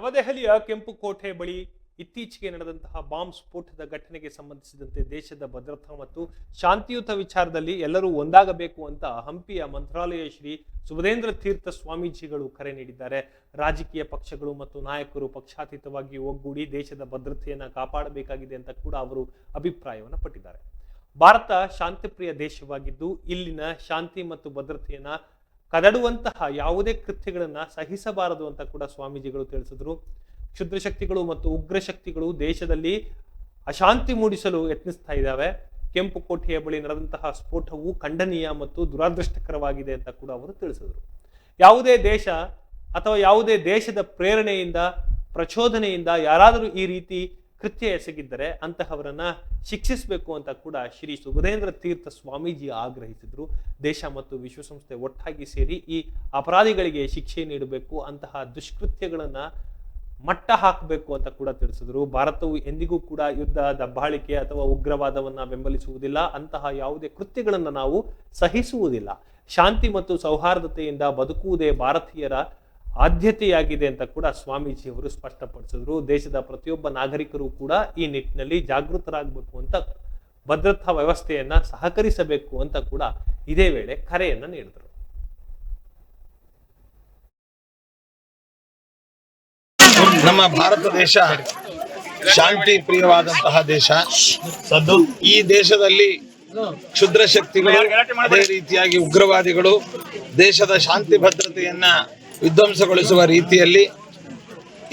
ನವದೆಹಲಿಯ ಕೆಂಪು ಕೋಟೆ ಬಳಿ ಇತ್ತೀಚೆಗೆ ನಡೆದಂತಹ ಬಾಂಬ್ ಸ್ಫೋಟದ ಘಟನೆಗೆ ಸಂಬಂಧಿಸಿದಂತೆ ದೇಶದ ಭದ್ರತಾ ಮತ್ತು ಶಾಂತಿಯುತ ವಿಚಾರದಲ್ಲಿ ಎಲ್ಲರೂ ಒಂದಾಗಬೇಕು ಅಂತ ಹಂಪಿಯ ಮಂತ್ರಾಲಯ ಶ್ರೀ ಸುಬುಧೇಂದ್ರ ತೀರ್ಥ ಸ್ವಾಮೀಜಿಗಳು ಕರೆ ನೀಡಿದ್ದಾರೆ. ರಾಜಕೀಯ ಪಕ್ಷಗಳು ಮತ್ತು ನಾಯಕರು ಪಕ್ಷಾತೀತವಾಗಿ ಒಗ್ಗೂಡಿ ದೇಶದ ಭದ್ರತೆಯನ್ನು ಕಾಪಾಡಬೇಕಾಗಿದೆ ಅಂತ ಕೂಡ ಅವರು ಅಭಿಪ್ರಾಯವನ್ನು ಪಟ್ಟಿದ್ದಾರೆ. ಭಾರತ ಶಾಂತಿಪ್ರಿಯ ದೇಶವಾಗಿದ್ದು ಇಲ್ಲಿನ ಶಾಂತಿ ಮತ್ತು ಭದ್ರತೆಯನ್ನ ಕದಡುವಂತಹ ಯಾವುದೇ ಕೃತ್ಯಗಳನ್ನು ಸಹಿಸಬಾರದು ಅಂತ ಕೂಡ ಸ್ವಾಮೀಜಿಗಳು ತಿಳಿಸಿದ್ರು. ಕ್ಷುದ್ರ ಶಕ್ತಿಗಳು ಮತ್ತು ಉಗ್ರ ಶಕ್ತಿಗಳು ದೇಶದಲ್ಲಿ ಅಶಾಂತಿ ಮೂಡಿಸಲು ಯತ್ನಿಸ್ತಾ ಇದ್ದಾವೆ. ಕೆಂಪು ಕೋಟೆಯ ಬಳಿ ನಡೆದಂತಹ ಸ್ಫೋಟವು ಖಂಡನೀಯ ಮತ್ತು ದುರಾದೃಷ್ಟಕರವಾಗಿದೆ ಅಂತ ಕೂಡ ಅವರು ತಿಳಿಸಿದರು. ಯಾವುದೇ ದೇಶ ಅಥವಾ ಯಾವುದೇ ದೇಶದ ಪ್ರೇರಣೆಯಿಂದ, ಪ್ರಚೋದನೆಯಿಂದ ಯಾರಾದರೂ ಈ ರೀತಿ ಕೃತ್ಯ ಎಸಗಿದ್ದರೆ ಅಂತಹವರನ್ನ ಶಿಕ್ಷಿಸಬೇಕು ಅಂತ ಕೂಡ ಶ್ರೀ ಸುಬುಧೇಂದ್ರ ತೀರ್ಥ ಸ್ವಾಮೀಜಿ ಆಗ್ರಹಿಸಿದ್ರು. ದೇಶ ಮತ್ತು ವಿಶ್ವಸಂಸ್ಥೆ ಒಟ್ಟಾಗಿ ಸೇರಿ ಈ ಅಪರಾಧಿಗಳಿಗೆ ಶಿಕ್ಷೆ ನೀಡಬೇಕು, ಅಂತಹ ದುಷ್ಕೃತ್ಯಗಳನ್ನ ಮಟ್ಟ ಹಾಕಬೇಕು ಅಂತ ಕೂಡ ತಿಳಿಸಿದ್ರು. ಭಾರತವು ಎಂದಿಗೂ ಕೂಡ ಯುದ್ಧ, ದಬ್ಬಾಳಿಕೆ ಅಥವಾ ಉಗ್ರವಾದವನ್ನ ಬೆಂಬಲಿಸುವುದಿಲ್ಲ. ಅಂತಹ ಯಾವುದೇ ಕೃತ್ಯಗಳನ್ನು ನಾವು ಸಹಿಸುವುದಿಲ್ಲ. ಶಾಂತಿ ಮತ್ತು ಸೌಹಾರ್ದತೆಯಿಂದ ಬದುಕುವುದೇ ಭಾರತೀಯರ ಆದ್ಯತೆಯಾಗಿದೆ ಅಂತ ಕೂಡ ಸ್ವಾಮೀಜಿ ಅವರು ಸ್ಪಷ್ಟಪಡಿಸಿದ್ರು. ದೇಶದ ಪ್ರತಿಯೊಬ್ಬ ನಾಗರಿಕರು ಕೂಡ ಈ ನಿಟ್ಟಿನಲ್ಲಿ ಜಾಗೃತರಾಗಬೇಕು ಅಂತ ಭದ್ರತಾ ವ್ಯವಸ್ಥೆಯನ್ನ ಸಹಕರಿಸಬೇಕು ಅಂತ ಕೂಡ ಇದೇ ವೇಳೆ ಕರೆಯನ್ನ ನೀಡಿದರು. ನಮ್ಮ ಭಾರತ ದೇಶ ಶಾಂತಿ ಪ್ರಿಯವಾದಂತಹ ದೇಶ. ಸದ್ದು. ಈ ದೇಶದಲ್ಲಿ ಕ್ಷುದ್ರ ಶಕ್ತಿಗಳು ಅದೇ ರೀತಿಯಾಗಿ ಉಗ್ರವಾದಿಗಳು ದೇಶದ ಶಾಂತಿ ಭದ್ರತೆಯನ್ನ ವಿಧ್ವಂಸಗೊಳಿಸುವ ರೀತಿಯಲ್ಲಿ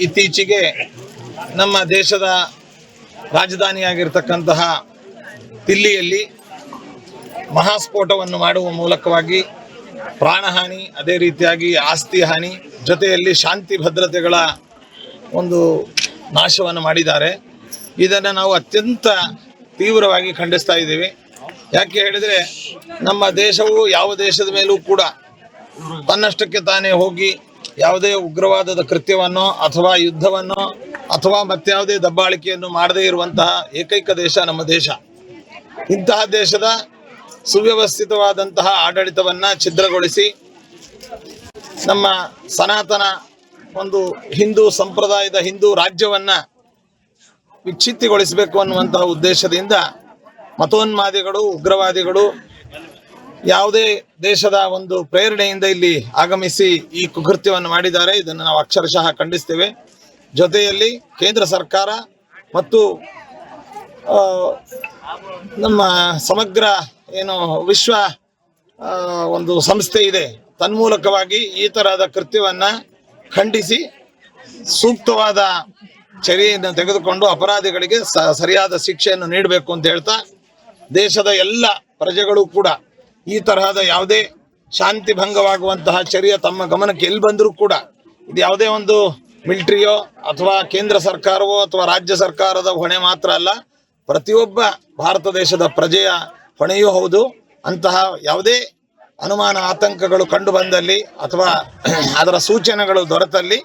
ಇತ್ತೀಚೆಗೆ ನಮ್ಮ ದೇಶದ ರಾಜಧಾನಿಯಾಗಿರ್ತಕ್ಕಂತಹ ದಿಲ್ಲಿಯಲ್ಲಿ ಮಹಾಸ್ಫೋಟವನ್ನು ಮಾಡುವ ಮೂಲಕವಾಗಿ ಪ್ರಾಣಹಾನಿ, ಅದೇ ರೀತಿಯಾಗಿ ಆಸ್ತಿ ಹಾನಿ ಜೊತೆಯಲ್ಲಿ ಶಾಂತಿ ಭದ್ರತೆಗಳ ಒಂದು ನಾಶವನ್ನು ಮಾಡಿದ್ದಾರೆ. ಇದನ್ನು ನಾವು ಅತ್ಯಂತ ತೀವ್ರವಾಗಿ ಖಂಡಿಸ್ತಾ ಇದ್ದೀವಿ. ಯಾಕೆ ಹೇಳಿದರೆ ನಮ್ಮ ದೇಶವು ಯಾವ ದೇಶದ ಮೇಲೂ ಕೂಡ ತನ್ನಷ್ಟಕ್ಕೆ ತಾನೇ ಹೋಗಿ ಯಾವುದೇ ಉಗ್ರವಾದದ ಕೃತ್ಯವನ್ನು ಅಥವಾ ಯುದ್ಧವನ್ನು ಅಥವಾ ಮತ್ತಾವುದೇ ದಬ್ಬಾಳಿಕೆಯನ್ನು ಮಾಡದೇ ಇರುವಂತಹ ಏಕೈಕ ದೇಶ ನಮ್ಮ ದೇಶ. ಇಂತಹ ದೇಶದ ಸುವ್ಯವಸ್ಥಿತವಾದಂತಹ ಆಡಳಿತವನ್ನ ಛಿದ್ರಗೊಳಿಸಿ ನಮ್ಮ ಸನಾತನ ಒಂದು ಹಿಂದೂ ಸಂಪ್ರದಾಯದ ಹಿಂದೂ ರಾಜ್ಯವನ್ನ ವಿಚ್ಛಿತ್ತಿಗೊಳಿಸಬೇಕು ಅನ್ನುವಂತಹ ಉದ್ದೇಶದಿಂದ ಮತೋನ್ಮಾದಿಗಳು, ಉಗ್ರವಾದಿಗಳು ಯಾವುದೇ ದೇಶದ ಒಂದು ಪ್ರೇರಣೆಯಿಂದ ಇಲ್ಲಿ ಆಗಮಿಸಿ ಈ ಕುಕೃತ್ಯವನ್ನು ಮಾಡಿದ್ದಾರೆ. ಇದನ್ನು ನಾವು ಅಕ್ಷರಶಃ ಖಂಡಿಸ್ತೇವೆ. ಜೊತೆಯಲ್ಲಿ ಕೇಂದ್ರ ಸರ್ಕಾರ ಮತ್ತು ನಮ್ಮ ಸಮಗ್ರ ಏನು ವಿಶ್ವ ಒಂದು ಸಂಸ್ಥೆ ಇದೆ. ತನ್ಮೂಲಕವಾಗಿ ಈ ತರಹದ ಕೃತ್ಯವನ್ನ ಖಂಡಿಸಿ ಸೂಕ್ತವಾದ ಚರ್ಯೆಯನ್ನು ತೆಗೆದುಕೊಂಡು ಅಪರಾಧಿಗಳಿಗೆ ಸರಿಯಾದ ಶಿಕ್ಷೆಯನ್ನು ನೀಡಬೇಕು ಅಂತ ಹೇಳ್ತಾ ದೇಶದ ಎಲ್ಲ ಪ್ರಜೆಗಳು ಕೂಡ ಈ ತರಹದ ಯಾವುದೇ ಶಾಂತಿ ಭಂಗವಾಗುವಂತಹ ಚರ್ಯ ತಮ್ಮ ಗಮನಕ್ಕೆ ಎಲ್ಲಿ ಬಂದರೂ ಕೂಡ ಇದು ಯಾವುದೇ ಒಂದು ಮಿಲಿಟರಿಯೋ ಅಥವಾ ಕೇಂದ್ರ ಸರ್ಕಾರವೋ ಅಥವಾ ರಾಜ್ಯ ಸರ್ಕಾರದ ಹೊಣೆ ಮಾತ್ರ ಅಲ್ಲ, ಪ್ರತಿಯೊಬ್ಬ ಭಾರತ ದೇಶದ ಪ್ರಜೆಯ ಹೊಣೆಯೂ ಹೌದು. ಅಂತಹ ಯಾವುದೇ ಅನುಮಾನ ಆತಂಕಗಳು ಕಂಡು ಬಂದಲ್ಲಿ ಅಥವಾ ಅದರ ಸೂಚನೆಗಳು ದೊರೆತಲ್ಲಿ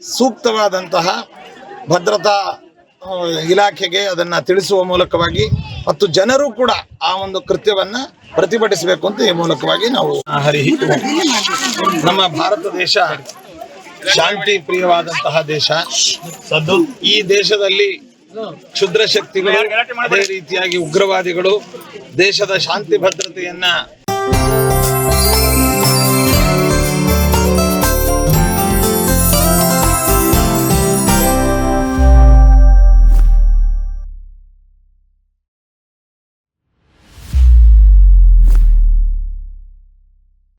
ಸೂಕ್ತವಾದಂತಹ ಭದ್ರತಾ ಇಲಾಖೆಗೆ ಅದನ್ನು ತಿಳಿಸುವ ಮೂಲಕವಾಗಿ ಮತ್ತು ಜನರು ಕೂಡ ಆ ಒಂದು ಕೃತ್ಯವನ್ನ ಪ್ರತಿಭಟಿಸಬೇಕು ಅಂತ ಈ ಮೂಲಕವಾಗಿ ನಾವು ಹರಿ ನಮ್ಮ ಭಾರತ ದೇಶ ಶಾಂತಿ ಪ್ರಿಯವಾದಂತಹ ದೇಶ. ಈ ದೇಶದಲ್ಲಿ ಕ್ಷುದ್ರ ಶಕ್ತಿಗಳು ಅದೇ ರೀತಿಯಾಗಿ ಉಗ್ರವಾದಿಗಳು ದೇಶದ ಶಾಂತಿ ಭದ್ರತೆಯನ್ನ